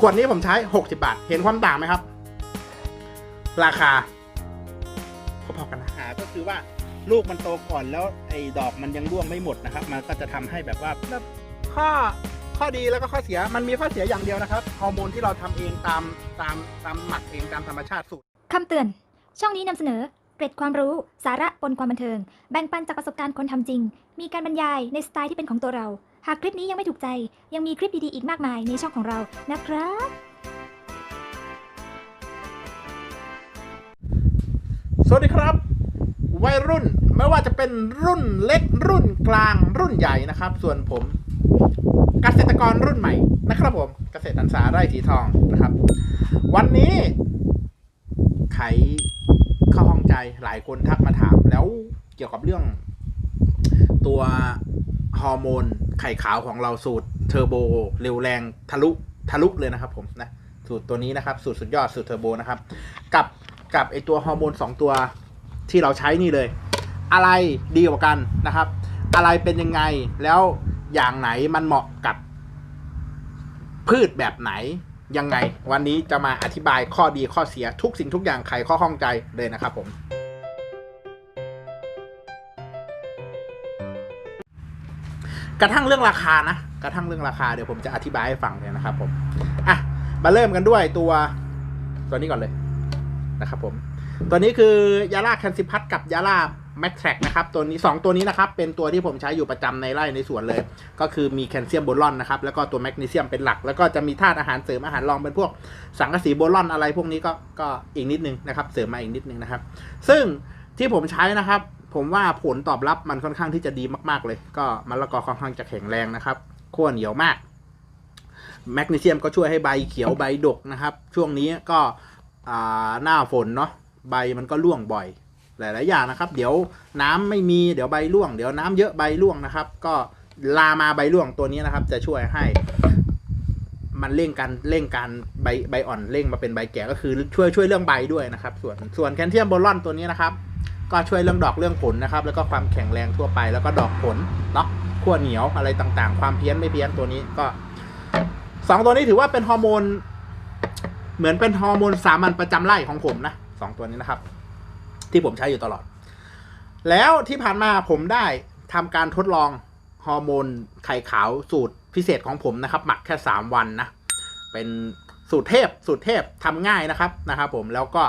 ขวดนี้ผมใช้ 60 บาท เห็นความต่างไหมครับ ราคาพอๆกันนะหาก็คือว่าลูกมันโตก่อนแล้วไอ้ดอกมันยังร่วงไม่หมดนะครับ มันก็จะทำให้แบบว่าแบบข้อข้อดีแล้วก็ข้อเสียมันมีข้อเสียอย่างเดียวนะครับฮอร์โมนที่เราทำเองตามตามตามหมักเองตามธรรมชาติสูตรคำเตือน ช่องนี้นำเสนอเกร็ดความรู้สาระปนความบันเทิง แบ่งปันจากประสบการณ์คนทำจริง มีการบรรยายในสไตล์ที่เป็นของตัวเรา หากคลิปนี้ยังไม่ถูกใจ ยังมีคลิปดีๆอีกมากมายในช่องของเรานะครับ สวัสดีครับ วัยรุ่นไม่ว่าจะเป็นรุ่นเล็กรุ่นกลางรุ่นใหญ่นะครับ ส่วนผม เกษตรกรรุ่นใหม่นะครับผมเกษตรอันสาไร่สีทองนะครับ วันนี้ไขเข้าห้องใจหลายคนทักมาถามแล้วเกี่ยวกับเรื่องตัว ฮอร์โมนไข่ขาวของเราสูตรเทอร์โบเร็วแรงทะลุทะลุเลยนะครับผมนะสูตรตัวนี้นะครับ สูตรสุดยอดสูตรเทอร์โบนะครับ กับกับไอตัวฮอร์โมนสองตัวที่เราใช้นี่เลย อะไรดีกว่ากันนะครับ อะไรเป็นยังไงแล้วอย่างไหนมันเหมาะกับ พืชแบบไหนยังไง วันนี้จะมาอธิบายข้อดีข้อเสียทุกสิ่งทุกอย่างไขข้อข้องใจเลยนะครับผม กระทั่งเรื่องราคานะ กระทั่งเรื่องราคาเดี๋ยวผมจะอธิบายให้ฟังเลยนะครับผมอะมาเริ่มกันด้วยตัวตัวนี้ก่อนเลยนะครับผมตัวนี้คือยาล่าแคนซิพัทกับยาล่าแมกแทร็กนะครับตัวนี้ 2 ตัวนี้นะครับเป็นตัวที่ผมใช้อยู่ประจำในไร่ในสวนเลย ก็คือมีแคลเซียมโบรอนนะครับแล้วก็ตัวแมกนีเซียมเป็นหลัก แล้วก็จะมีธาตุอาหารเสริมอาหารรองเป็นพวกสังกะสีโบรอนอะไรพวกนี้ก็ก็อีกนิดนึงนะครับเสริมมาอีกนิดนึงนะครับ ซึ่งที่ผมใช้นะครับ ผมว่าผลตอบรับมันค่อนข้างที่จะดีมากๆเลย ก็มะละกอค่อนข้างจะแข็งแรงนะครับขั้วเหนียวมาก แมกนีเซียมก็ช่วยให้ใบเขียวใบดกนะครับ ช่วงนี้ก็หน้าฝนเนาะใบมันก็ร่วงบ่อย หลายๆอย่างนะครับ เดี๋ยวน้ำไม่มีเดี๋ยวใบร่วง เดี๋ยวน้ำเยอะใบร่วงนะครับ ก็ลามาใบร่วงตัวนี้นะครับ จะช่วยให้ มันเร่งการเร่งการใบใบอ่อนเร่งมาเป็นใบแก่ก็คือช่วยช่วยเรื่องใบด้วยนะครับ ส่วนส่วนแคลเซียมโบรอนตัวนี้นะครับ ก็ช่วยเรื่องดอกเรื่องผลนะครับ แล้วก็ความแข็งแรงทั่วไปแล้วก็ดอกผลเนาะขั้วเหนียวอะไรต่างๆ ความเพี้ยนไม่เพี้ยนตัวนี้ก็สองตัวนี้ถือว่าเป็นฮอร์โมน เหมือนเป็นฮอร์โมนสามัญประจำไร่ของผมนะสองตัวนี้นะครับ ที่ผมใช้อยู่ตลอด แล้วที่ผ่านมาผมได้ทำการทดลองฮอร์โมนไข่ขาวสูตรพิเศษของผมนะครับ หมักแค่สามวันนะ เป็นสูตรเทพสูตรเทพทำง่ายนะครับนะครับ ผมแล้วก็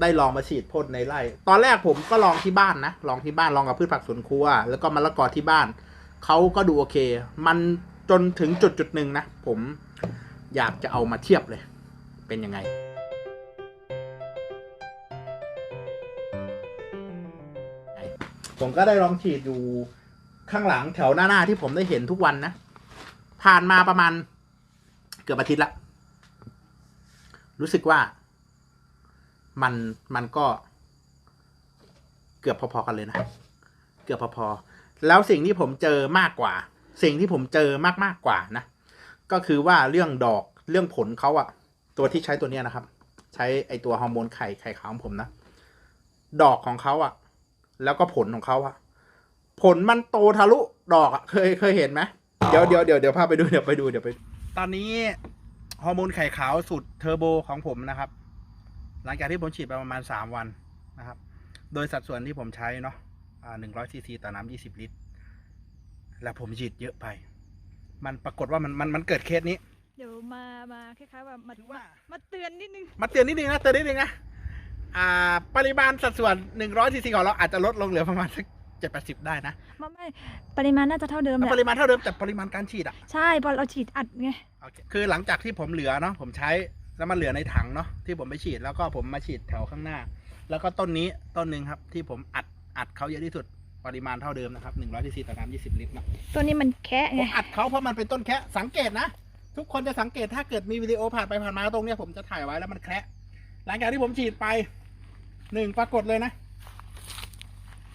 ได้ลองมาฉีดพ่นในไร่ ตอนแรกผมก็ลองที่บ้านนะ ลองที่บ้านลองกับพืชผักสวนครัว แล้วก็มะละกอที่บ้าน เขาก็ดูโอเค มันจนถึงจุดจุดหนึ่งนะ ผมอยากจะเอามาเทียบเลย เป็นยังไงผมก็ได้ลองฉีดอยู่ข้างหลังแถวหน้าๆที่ผมได้เห็นทุกวันนะ ผ่านมาประมาณเกือบอาทิตย์ละ รู้สึกว่า มันมันก็เกือบพอๆกันเลยนะ เกือบพอๆแล้วสิ่งที่ผมเจอมากกว่า สิ่งที่ผมเจอมากมากๆกว่านะ ก็คือว่าเรื่องดอกเรื่องผลเขาอะตัวที่ใช้ตัวเนี้ยนะครับ ใช้ไอตัวฮอร์โมนไข่ไข่ขาวของผมนะ ดอกของเขาอะแล้วก็ผลของเขาอะผลมันโตทะลุดอกอะเคยเคยเห็นไหมเดี๋ยวเดี๋ยวเดี๋ยวเดี๋ยวพาไปดูเดี๋ยวไปดูเดี๋ยวไป ตอนนี้ฮอร์โมนไข่ขาวสูตรเทอร์โบของผมนะครับ หลังจากที่ผมฉีดไปประมาณสามวันนะครับ โดยสัดส่วนที่ผมใช้เนาะหนึ่งร้อยซีซีต่อน้ำยี่สิบลิตร แล้วผมฉีดเยอะไป มันปรากฏว่ามันมันมันเกิดเคสนี้ เดี๋ยวมา มาคล้ายๆว่ามาถือว่า มาเตือนนิดนึง มาเตือนนิดนึงนะเตือนนิดนึงนะอ่า ปริมาณสัดส่วนหนึ่งร้อยซีซีของเราอาจจะลดลงเหลือประมาณสักเจ็ดแปดสิบได้นะมาไม่ปริมาณน่าจะเท่าเดิมแหปริละมาณเท่าเดิมแต่ปริมาณการฉีดอะ ใช่พอเราฉีดอัดไงโอเคคือหลังจากที่ผมเหลือเนาะผมใช้ แล้วมันเหลือในถังเนาะที่ผมไปฉีดแล้วก็ผมมาฉีดแถวข้างหน้า แล้วก็ต้นนี้ต้นหนึ่งครับ ที่ผมอัดอัดเขาเยอะที่สุดปริมาณเท่าเดิมนะครับหนึ่งร้อยซีซีต่อน้ำยี่สิบลิตรนะตัวนี้มันแค่ผไงมอัดเขาเพราะมันเป็นต้นแคะสังเกตนะ ทุกคนจะสังเกตถ้าเกิดมีวิดีโอผ่านไปผ่านมาตรงเนี้ยผมจะถ่ายไว้แล้วมันแคระหลังจากที่ผมฉีดไปหนึ่งปรากฏเลยนะ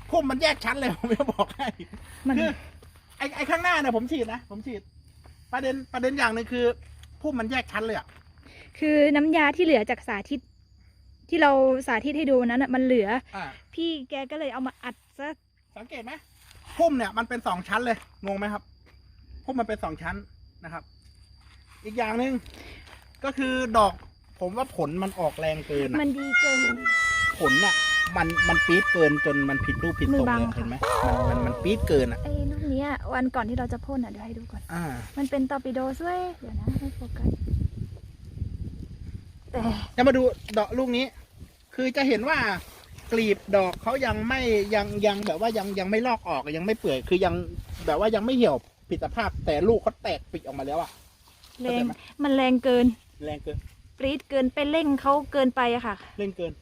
พุ่มมันแยกชั้นเลยผมจะบอกให้ มันคือไอ้ไอ้ข้างหน้าเนี่ยผมฉีดนะ ผมฉีด ประเด็นประเด็นอย่างหนึ่งคือพุ่มมันแยกชั้นเลยอะ คือน้ำยาที่เหลือจากสาธิต ที่เราสาธิตให้ดูนั้นอะมันเหลืออ่าพี่แกก็เลยเอามาอัดซะสังเกตไหมพุ่มเนี่ยมันเป็นสองชั้นเลยงงไหมครับพุ่มมันเป็นสองชั้นนะครับ อีกอย่างหนึ่งก็คือดอกผมว่าผลมันออกแรงเกินมัอะนดีเกิน ผลน่ะมันมันปี๊ดเกินจนมันผิดรูปผิดทรงมือบังเลยค่ะเห็นไหมมันมันมันปี๊ดเกินอะไอ้ลูกเนี้ยวันก่อนที่เราจะพ่นอะเดี๋ยวให้ดูก่อนอ่ามันเป็นตอร์ปิโดช่วยเดี๋ยวนะให้โฟกัส แต่จะมาดูดอกลูกนี้ คือจะเห็นว่ากลีบดอกเขายังไม่ยังยังแบบว่ายังยังไม่ลอกออกยังไม่เปื่อยคือยังแบบว่ายังไม่เหี่ยวผิดสภาพ แต่ลูกเขาแตกปีกออกมาแล้วอะ แรงเข้าใจไหม มันแรงเกินแรงเกินปรี๊ดเกินไปเร่งเขาเกินไปอะค่ะเร่งเกิน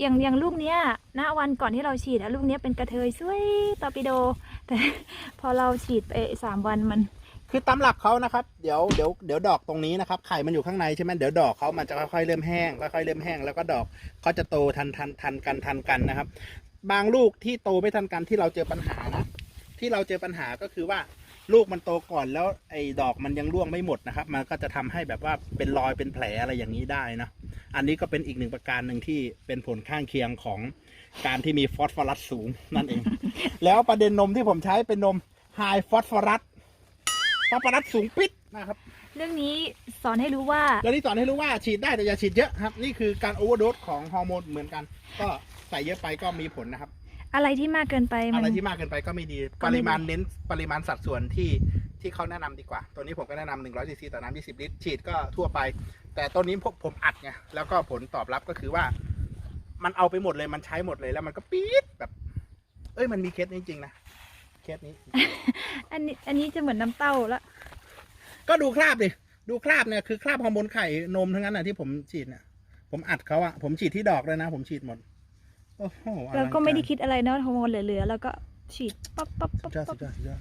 อย่างอย่างลูกเนี้ยณวันก่อนที่เราฉีดอะลูกเนี้ยเป็นกระเทยสวยตอร์ปิโด แต่ พอเราฉีดไปสามวันมัน คือตามหลักเขานะครับ เดี๋ยวเดี๋ยวเดี๋ยวดอกตรงนี้นะครับไข่มันอยู่ข้างในใช่ไหมเดี๋ยวดอกเขามันจะค่อยๆเริ่มแห้งค่อยๆเริ่มแห้งแล้วก็ดอกเขาจะโตทันทันทันกันทันกันนะครับ บางลูกที่โตไม่ทันกันที่เราเจอปัญหานะที่เราเจอปัญหาก็คือว่าลูกมันโตก่อนแล้วไอ้ดอกมันยังร่วงไม่หมดนะครับ มันก็จะทำให้แบบว่าเป็นรอยเป็นแผลอะไรอย่างนี้ได้นะอันนี้ก็เป็นอีกหนึ่งประการหนึ่งที่เป็นผลข้างเคียงของการที่มีฟอสฟอรัสสูงนั่นเอง แล้วประเด็นนมที่ผมใช้เป็นนมไฮฟอสฟอรัส ฟอสฟอรัสสูงปิดนะครับเรื่องนี้สอนให้รู้ว่าแล้วนี่สอนให้รู้ว่าฉีดได้แต่อย่าฉีดเยอะครับ นี่คือการโอเวอร์โดสของฮอร์โมนเหมือนกัน ก็ใส่เยอะไปก็มีผลนะครับ อะไรที่มากเกินไปมัอะน ไรที่มากเกินไปก็ไม่ดี ก็ปไม่ดี ริมาณเน้นปริมาณสัดส่วนที่ที่เขาแนะนำดีกว่า ตัวนี้ผมก็แนะนำ100ซีซีต่อน้ำ20 ลิตร ฉีดก็ทั่วไป แต่ตัวนี้ผมผมอัดไง แล้วก็ผลตอบรับก็คือว่า มันเอาไปหมดเลย มันใช้หมดเลยแล้วมันก็ปี๊ดแบบ เอ้ย มันมีเคสนี้จริงนะ เคสนี้ อันนี้อันนี้จะเหมือนน้ำเต้าละก็ดูคราบดิดูคราบเนี่ยคือคราบฮอร์โมนไข่นมทั้งนั้นนะที่ผมฉีดเนี่ยผมอัดเขาอะผมฉีดที่ดอกเลยนะ ผมฉีดหมดโอ้โหอเรางก็ไม่ได้ารคิดอะไรเนาะฮอร์โมนเหลือๆแล้วก็ฉีดปั๊บปั๊บสุปั๊ดบยอดปั๊สุบดยอดสุดยอด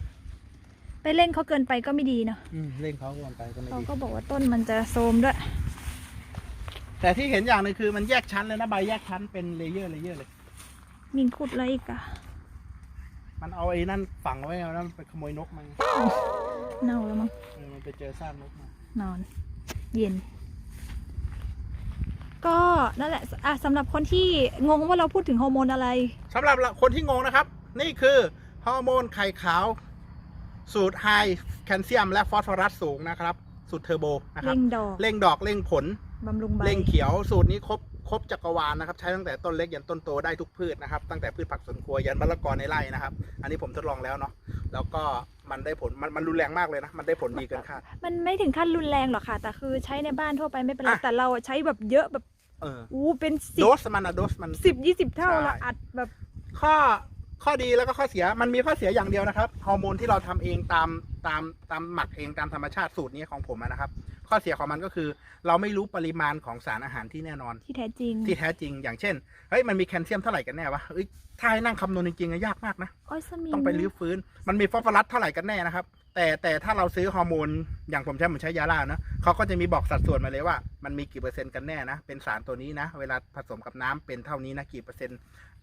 ไปเร่งเขาเกินไปก็ไม่ดีเนาะอืมเร่งเขาก่อนไปก็ไม่เขาดีก็บอกว่าต้นมันจะโทรมด้วย แต่ที่เห็นอย่างหนึงคือมันแยกชั้นเลยนะใบแยกชั้นเป็นเลเยอร์เลเยอร์เลย มิงขุดอะไรอีกอะ มันเอาไอ้นั่นฝังไว้เอาแล้วมันไปขโมยนกมาเน่าแล้วมั้งเออมันไปเจอซากนกมานอน เย็น ก็นั่นแหละอะสำหรับคนที่งงว่าเราพูดถึงฮอร์โมนอะไร สำหรับคนที่งงนะครับ นี่คือฮอร์โมนไข่ขาว สูตรไฮแคลเซียม และฟอสฟอรัสสูงนะครับ สูตรเทอร์โบนะครับ เร่งดอก เร่งดอกเร่งผล บำรุงใบ เร่งเขียวสูตรนี้ครบ ครบจักรวาลนะครับใช้ตั้งแต่ต้นเล็กยันต้นโตได้ทุกพืชนะครับ ตั้งแต่พืชผักสวนครัวยันมะละกอในไร่นะครับ อันนี้ผมทดลองแล้วเนาะแล้วก็มันได้ผลมันมันรุนแรงมากเลยนะ มันได้ผลดีเกินคาดมันไม่ถึงขั้นรุนแรงหรอกค่ะ แต่คือใช้ในบ้านทั่วไปไม่เป็นไรอะแต่เราใช้แบบเยอะแบบเอออู้เป็นสิโดบสมันอะโดสมันสิบยี่สิบเท่าใช่ละอัดแบบข้อข้อดีแล้วก็ข้อเสียมันมีข้อเสียอย่างเดียวนะครับฮอร์โมนที่เราทำเองตามตามตามหมักเองตามธรรมชาติสูตรนี้ของผมอะนะครับ ข้อเสียของมันก็คือ เราไม่รู้ปริมาณของสารอาหารที่แน่นอน ที่แท้จริง ที่แท้จริง อย่างเช่นเฮ้ยมันมีแคลเซียมเท่าไหร่กันแน่วะเอ้ยถ้าให้นั่งคำนวณจริงๆอะยากมากนะ โอ้ยสมิงต้องไปรื้อฟื้น มันมีฟอสฟอรัสเท่าไหร่กันแน่นะครับ แต่แต่ถ้าเราซื้อฮอร์โมน อย่างผมใช้ผมใช้ยาล่านะเขาก็จะมีบอกสัดส่วนมาเลยว่า มันมีกี่เปอร์เซ็นต์กันแน่นะ เป็นสารตัวนี้นะ เวลาผสมกับน้ำเป็นเท่านี้นะ กี่เปอร์เซ็นต์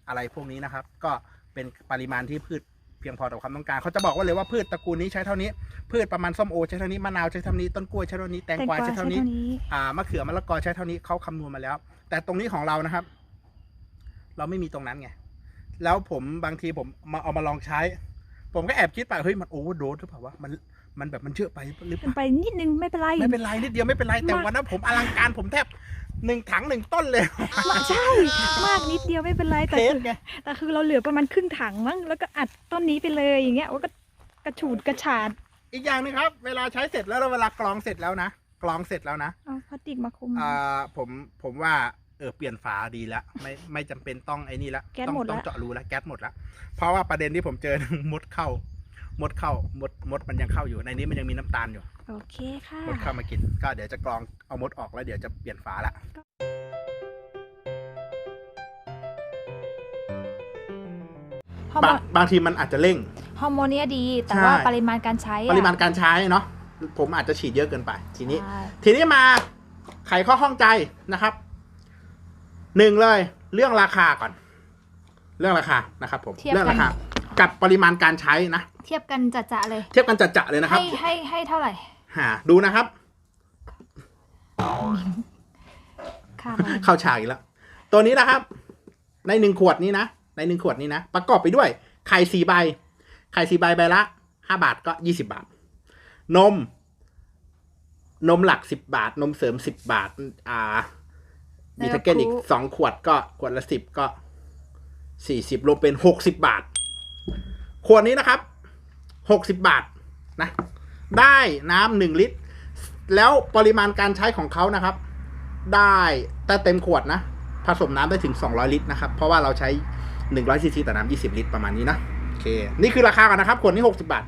อะไรพวกนี้นะครับ ก็เป็นปริมาณที่พืช เพียงพอต่อความต้องการเขาจะบอกว่าเลยว่าพืชตระกูลนี้ใช้เท่านี้ พืชประมาณส้มโอใช้เท่านี้มะนาวใช้เท่านี้ต้นกล้วยใช้เท่านี้แตงแตงกวากวาใช้ใช้เท่าเท่านี้นี้อ่ามะเขือมะละกอใช้เท่านี้เขาคำนวณมาแล้ว แต่ตรงนี้ของเรานะครับ เราไม่มีตรงนั้นไงแล้วผมบางทีผมมาเอามาลองใช้ ผมก็แอบคิดไปเฮ้ยมันโอเวอร์โดสหรือเปล่าวะมันมันแบบมันเชื่อไปหรือเปเป็นล่าไปนิดนึงไม่เป็นไรไม่เป็นไรนิดเดียวไม่เป็นไรแต่มากวันนั้นผมอลังการผมแทบ หนึ่งถังหนึ่งต้นเลย มาใช่ มากนิดเดียวไม่เป็นไรแต่เทสคือไง แต่คือเราเหลือประมาณครึ่งถังมั้งแล้วก็อัดต้นนี้ไปเลยอย่างเงี้ยว่าก็กระฉูดกระฉาดอีกอย่างหนึงครับ เวลาใช้เสร็จแล้วแล้วเวลากรองเสร็จแล้วนะกรองเสร็จแล้วนะเอาพลาสติกมาคุม อ่าผมผมว่าเออเปลี่ยนฝาดีแล้วไม่ไม่จำเป็นต้องไอ้นี่ละแก๊สต้องหมดต้องละเจาะรูแล้วแก๊สหมดละเพราะว่าประเด็นที่ผมเจอ มดเข้า มดเข้ามดมดมันยังเข้าอยู่ในนี้มันยังมีน้ำตาลอยู่โอเคค่ะ มดเข้ามากิน ก็เดี๋ยวจะกรองเอามดออกแล้วเดี๋ยวจะเปลี่ยนฝาละฮอร์โมบางนบางทีมันอาจจะเร่ง ฮอร์โมนเนี่ยดี แต่ใช่ว่าปริมาณการใช้อะปริมาณการใช้เนาะผมอาจจะฉีดเยอะเกินไป ทีนี้ ใช่ทีนี้มาไขข้อข้องใจนะครับหนึ่งเลย เรื่องราคาก่อน เรื่องราคานะครับ ผมเรื่องราคา กับปริมาณการใช้นะ เทียบกันจัดๆเลย เทียบกันจัดๆเลยนะครับ ให้ให้ให้เท่าไหร่หาดูนะครับค่ะเข้าฉากอีกแล้ว ตัวนี้นะครับ ในหนึ่งขวดนี้นะ ในหนึ่งขวดนี้นะ ประกอบไปด้วย ไข่สี่ใบ ไข่สี่ใบใบละห้าบาทก็ยี่สิบาท นม นมหลักสิบบาท นมเสริมสิบบาท อ่าแล้วมีทาเกนอีกครูสองขวดก็ขวดละสิบก็สี่สิบรวมเป็นหกสิบบาท ขวดนี้นะครับ หกสิบบาทนะ ได้น้ำหนึ่งลิตร แล้วปริมาณการใช้ของเขานะครับ ได้แต่เต็มขวดนะ ผสมน้ำได้ถึง 200 ลิตรนะครับ เพราะว่าเราใช้ 100ซีซีต่อน้ำ20 ลิตรประมาณนี้นะโอเค นี่คือราคากันนะครับ ขวดนี้ 60 บาท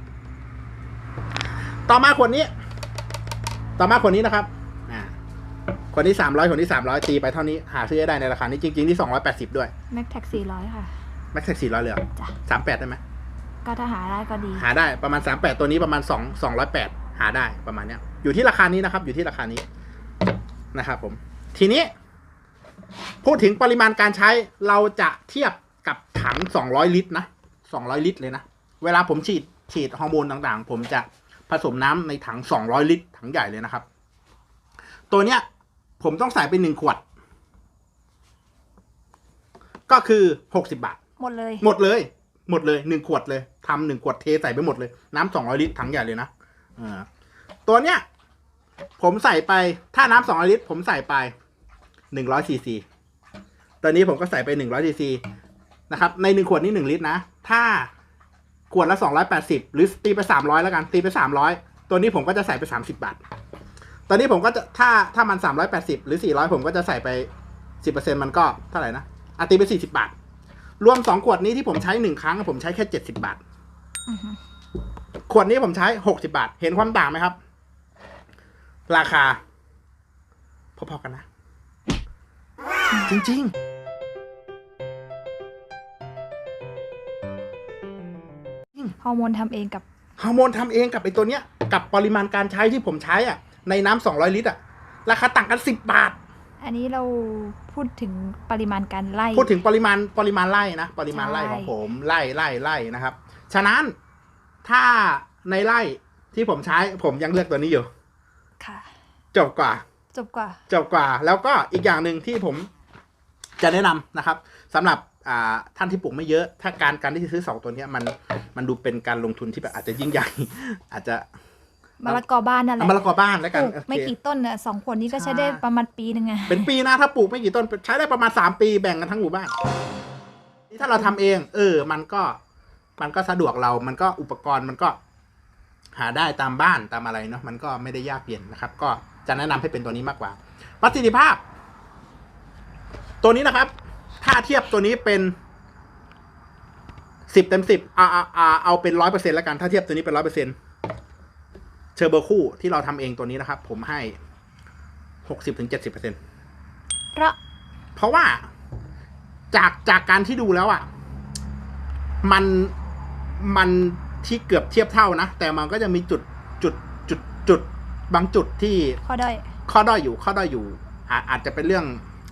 ต่อมาขวดนี้ ต่อมาขวดนี้นะครับอ่าขวดนี้ 300ขวดนี้ 300 ตีไปเท่านี้หาซื้อได้ในราคานี้จริง ๆ ที่ 280 ด้วยแม็กแท็กสี่ร้อยค่ะแม็กซ์400เลยเหรอจ้ะ38 ได้ไหม ก็ถ้าหาได้ก็ดี หาได้ประมาณ 38 ตัวนี้ประมาณ2 208 หาได้ประมาณเนี้ย อยู่ที่ราคานี้นะครับ อยู่ที่ราคานี้นะครับผม ทีนี้ พูดถึงปริมาณการใช้เราจะเทียบกับถัง 200 ลิตรนะ200 ลิตรเลยนะ เวลาผมฉีดฉีดฮอร์โมนต่างๆ ผมจะผสมน้ำในถัง 200 ลิตรถังใหญ่เลยนะครับ ตัวเนี้ย ผมต้องใส่ไปหนึ่งขวด ก็คือ 60 บาท หมดเลย หมดเลย หมดเลยหนึ่งขวดเลยทำหนึ่งขวดเทใส่ไปหมดเลยน้ำสองร้อยลิตรถังใหญ่เลยนะอ่าตัวเนี้ย ผมใส่ไปถ้าน้ำสองร้อยลิตร ผมใส่ไปหนึ่งร้อยซีซีตัวนี้ผมก็ใส่ไปหนึ่งร้อยซีซีนะครับ ในหนึ่งขวดนี้หนึ่งลิตรนะ ถ้าขวดละสองร้อยแปดสิบหรือตีไปสามร้อยแล้วกันตีไปสามร้อยตัวนี้ผมก็จะใส่ไปสามสิบบาทตอนนี้ผมก็จะถ้าถ้ามันสามร้อยแปดสิบหรือสี่ร้อยผมก็จะใส่ไปสิบเปอร์เซ็นมันก็เท่าไหร่นะอะตีไปสี่สิบบาท รวมสองขวดนี้ที่ผมใช้หนึ่งครั้ง ผมใช้แค่เจ็ดสิบาทอือฮึขวดนี้ผมใช้หกสิบาท เห็นความต่างไหมครับ ราคา พอๆกันนะ จริงฮอร์โมนทำเองกับๆฮอร์โมนทำเองกับไอตัวเนี้ย กับปริมาณการใช้ที่ผมใช้อะ ในน้ำสองร้อยลิตรอะ ราคาต่างกันสิบบาท อันนี้เราพูดถึงปริมาณการไล่ พูดถึงปริมาณปริมาณไร่นะ ปริมาณไร่ใช่ของผมไร่ไร่ไร่นะครับ ฉะนั้นถ้าในไร่ที่ผมใช้ผมยังเลือกตัวนี้อยู่ ค่ะ จบกว่า จบกว่า จบกว่า แล้วก็อีกอย่างหนึ่งที่ผมจะแนะนำนะครับสำหรับอ่าท่านที่ปลูกไม่เยอะ ถ้าการการที่จะซื้อสองตัวเนี้ยมันมันดูเป็นการลงทุนที่แบบอาจจะยิ่งใหญ่ อาจจะ มะละกอบ้านนั่นแหเอาละมะละกอบ้านแล้วปกันลูกโอเคไม่กี่ต้นน่ะสองขวดนี้ก็ใช่ใช้ได้ประมาณปีหนึ่งอะเป็นปีนะถ้าปลูกไม่กี่ต้นใช้ได้ประมาณสามปีแบ่งกันทั้งหมู่บ้านนี่ถ้าเราทำเอง เออ มันก็ มันก็สะดวกเรา มันก็อุปกรณ์มันก็ หาได้ตามบ้านตามอะไรเนาะมันก็ไม่ได้ยากเย็นนะครับ ก็จะแนะนำให้เป็นตัวนี้มากกว่าประสิทธิภาพ ตัวนี้นะครับ ถ้าเทียบตัวนี้เป็นสิบเต็มสิบเอาเอาเอาเอาเป็นร้อยเปอร์เซ็นแล้วกัน ถ้าเทียบตัวนี้เป็นร้อยเปอร์เซ็น เชอร์เบอร์คู่ที่เราทำเองตัวนี้นะครับ ผมให้หกสิบถึงเจ็ดสิบเปอร์เซ็นเพราะเพราะว่าจากจากการที่ดูแล้วอะ มันมันที่เกือบเทียบเท่านะ แต่มันก็จะมีจุดจุดจุดจุดบางจุดที่ข้อด้อยข้อด้อยอยู่ ข้อด้อยอยู่อาอาจจะเป็นเรื่อง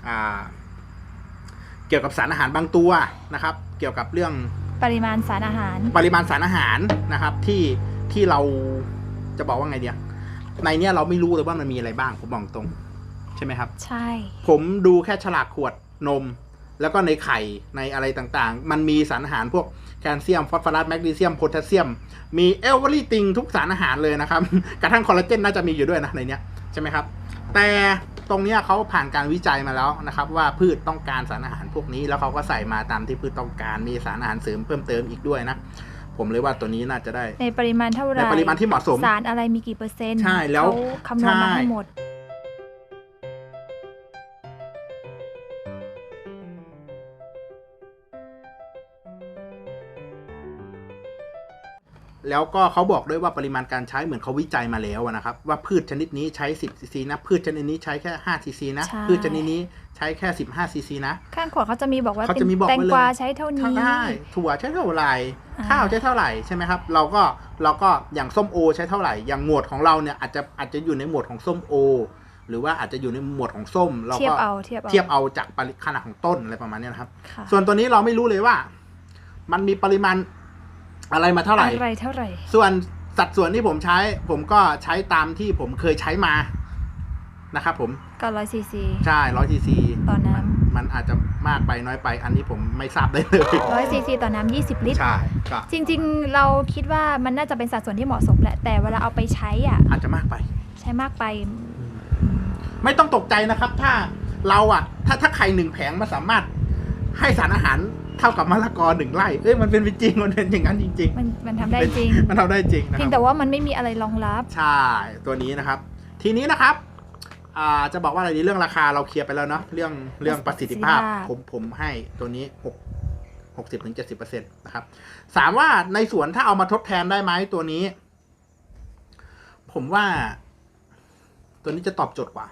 อ่าเกี่ยวกับสารอาหารบางตัวนะครับ เกี่ยวกับเรื่องปริมาณสารอาหาร ปริมาณสารอาหารนะครับ ที่ที่เรา จะบอกว่าไงเดียในเนี้ยเราไม่รู้เลยว่ามันมีอะไรบ้างผมบอกตรง ใช่ไหมครับ ใช่ ผมดูแค่ฉลากขวดนม แล้วก็ในไข่ในอะไรต่างๆ มันมีสารอาหารพวกแคลเซียมฟอสฟอรัสแมกนีเซียมโพแทสเซียม มีเอลวอรี่ติงทุกสารอาหารเลยนะครับ กระทั่งคอลลาเจนน่าจะมีอยู่ด้วยนะในเนี้ยใช่ไหมครับ แต่ตรงเนี้ยเขาผ่านการวิจัยมาแล้วนะครับ ว่าพืชต้องการสารอาหารพวกนี้แล้วเขาก็ใส่มาตามที่พืชต้องการมีสารอาหารเสริมเพิ่มเติมอีกด้วยนะ ผมเลยว่าตัวนี้น่าจะได้ ในปริมาณเท่าไหร่ในปริมาณที่เหมาะสม สารอะไรมีกี่เปอร์เซ็นต์ใช่แล้วเขาคำนวณมาใช่ให้หมด แล้วก็เขาบอกด้วยว่าปริมาณการใช้เหมือนเขาวิจัยมาแล้วอะนะครับ ว่าพืชชนิดนี้ใช้ 10ซีซีนะ พืชชนิดนี้ใช้แค่5ซีซีนะ ใช่ พืชชนิดนี้ใช้แค่ 15ซีซีนะ ข้างขวดเขาจะมีบอกว่าเขาเป็จะมีนบอกแตงไว้เลย กวาใช้เท่านี้ได้ถั่วใช้เท่าไหร่ อ่า ข้าวใช้เท่าไหร่ใช่ไหมครับ เราก็เราก็อย่างส้มโอใช้เท่าไหร่ อย่างหมวดของเราเนี่ยอาจจะอาจจะอยู่ในหมวดของส้มโอ หรือว่าอาจจะอยู่ในหมวดของส้ม เราเทียบก็เอาเทียบเอาเทียบเอาจากปริขนาดของต้นอะไรประมาณเนี้ยนะครับ ค่ะส่วนตัวนี้เราไม่รู้เลยว่า มันมีปริมาณ อะไรมาเท่าไหร่อะไรเท่าไหร่ ส่วนสัดส่วนที่ผมใช้ ผมก็ใช้ตามที่ผมเคยใช้มานะครับผมก็ร้อยซีซีใช่ร้อยซีซีต่อน้มันอาจจะมากไปน้อยไป อันนี้ผมไม่ทราบได้เลยร้อยซีซีต่อน้ำยี่สิบลิตรใช่ก็จริง ๆ เราคิดว่ามันน่าจะเป็นสัดส่วนที่เหมาะสมแหละแต่เวลาเอาไปใช้อะ อาจจะมากไป ใช้มากไป ไม่ต้องตกใจนะครับ ถ้าเราอะ ถ้าถ้าไข่หนึ่งแผงมันสามารถให้สารอาหาร เท่ากับมะละกอหนึ่งไร่เอ้ยมันเป็นไปจริงมันเป็นอย่างนั้นจริง มันมันทำได้เป็นจริงๆ มันทำได้จริงนะเพียงคแต่รับว่ามันไม่มีอะไรรองรับ ใช่ตัวนี้นะครับ ทีนี้นะครับอ่าจะบอกว่าอะไรดีเรื่องราคาเราเคลียร์ไปแล้วเนาะเรื่องเรื่องประสิทธิภาพ ประสิทธิภาพ ผมผมให้ตัวนี้หกหกสิบถึงเจ็ดสิบเปอร์เซ็นต์นะครับถามว่าในสวนถ้าเอามาทดแทนได้ไหมตัวนี้ ผมว่า ตัวนี้จะตอบโจทย์กว่า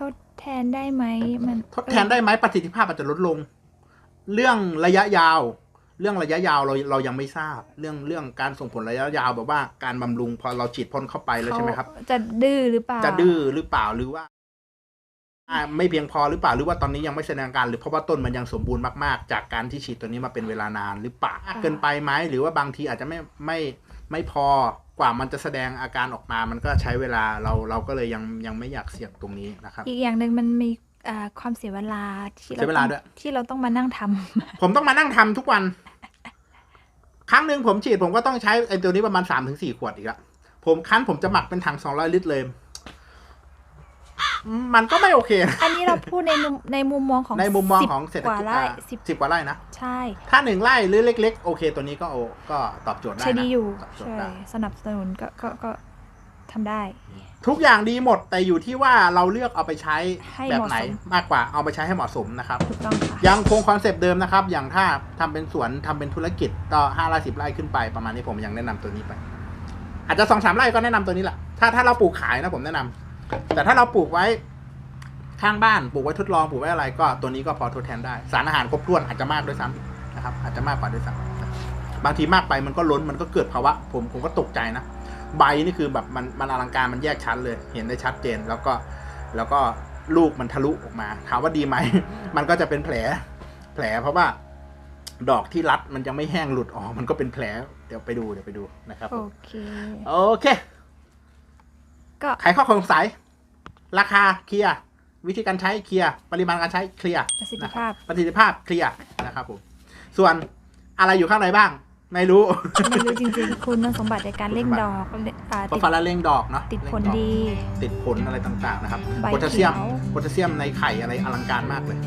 ทดแทนได้ไหมมันทดแทนได้ไหมประสิทธิภาพอาจจะลดลง เรื่องระยะยาว เรื่องระยะยาวเราเรายังไม่ทราบ เรื่องเรื่องการส่งผลระยะยาวแบบว่าการบำรุงพอเราฉีดพ่นเข้าไปแล้วใช่ไหมครับเขาจะดื้อหรือเปล่า จะดื้อหรือเปล่าหรือว่าอ่าไม่เพียงพอหรือเปล่าหรือว่าตอนนี้ยังไม่แสดงอาการหรือเพราะว่าต้นมันยังสมบูรณ์มากๆ จากการที่ฉีดตัวนี้มาเป็นเวลานานหรือเปล่าเกินไปไหมหรือว่าบางทีอาจจะไม่ไม่ไม่พอกว่ามันจะแสดงอาการออกมา มันก็ใช้เวลาเราเราก็เลยยังยังไม่อยากเสี่ยงตรงนี้นะครับ อีกอย่างหนึ่งมันมีอ่า ความเสียเวลาที่เสียเวลาต้องด้วยที่เราต้องมานั่งทำผมต้องมานั่งทำทุกวัน ครั้งหนึ่งผมฉีดผมก็ต้องใช้ไอ้ตัวนี้ประมาณสามถึงสี่ขวดอีกละผมคั้นผมจะหมักเป็นถังสองร้อยลิตรเลยมันก็ไม่โอเคนะอันนี้เราพูดในมุมในมุมมองของในมุมมองสิบของเศรษฐกว่ากิจไร่อะสิบสิบกว่าไร่นะ ใช่ ถ้าหนึ่งไร่หรือเล็ก ๆ โอเค ตัวนี้ก็โอก็ตอบโจทย์ได้ใช่นะดีอยู่ตอบโจทใช่ย์ได้สนับสนุนก็ก็ก็ทำได้ ทุกอย่างดีหมดแต่อยู่ที่ว่าเราเลือกเอาไปใช้ให้แบบเหมาะไหนสมมากกว่าเอาไปใช้ให้เหมาะสมนะครับถูกต้องค่ะยังคงคอนเซปต์เดิมนะครับ อย่างถ้าทำเป็นสวนทำเป็นธุรกิจต่อห้าไร่สิบไร่ขึ้นไปประมาณนี้ผมยังแนะนำตัวนี้ไป อาจจะสองสามไร่ก็แนะนำตัวนี้แหละถ้าถ้าเราปลูกขายนะผมแนะนำแต่ถ้าเราปลูกไว้ข้างบ้านปลูกไว้ทดลองปลูกไว้อะไรก็ตัวนี้ก็พอทดแทนได้ สารอาหารครบถ้วนอาจจะมากด้วยซ้ำนะครับอาจจะมากกว่าด้วยซ้ำบางทีมากไปมันก็ล้นมันก็เกิดภาวะ ผมผมก็ตกใจนะ ใบนี่คือแบบมันมันอลังการมันแยกชั้นเลย เห็นได้ชัดเจน แล้วก็แล้วก็ลูกมันทะลุออกมา ถามว่าดีไหม มันก็จะเป็นแผล แผลเพราะว่าดอกที่รัดมันยังไม่แห้งหลุดออกมันก็เป็นแผล เดี๋ยวไปดูเดี๋ยวไปดูนะครับโอผมเคโอเคก็ไขข้อสงสัย ราคาเคลียร์วิธีการใช้เคลียร์ปริมาณการใช้เคลียร์ประสิทธิภาพนะครับประสิทธิภาพเคลียร์นะครับผมส่วนอะไรอยู่ข้างในบ้าง ไม่รู้ ไม่รู้จริงๆ คุณสมบัติในการเร่งดอกอ่าเพราะติด ฟาราเร่งดอกเนาะติดผลเร่งอกดีติดผลอะไรต่างๆนะครับใบโพแทสเซียมเขียว โพแทสเซียมในไข่อะไรอลังการมากเลย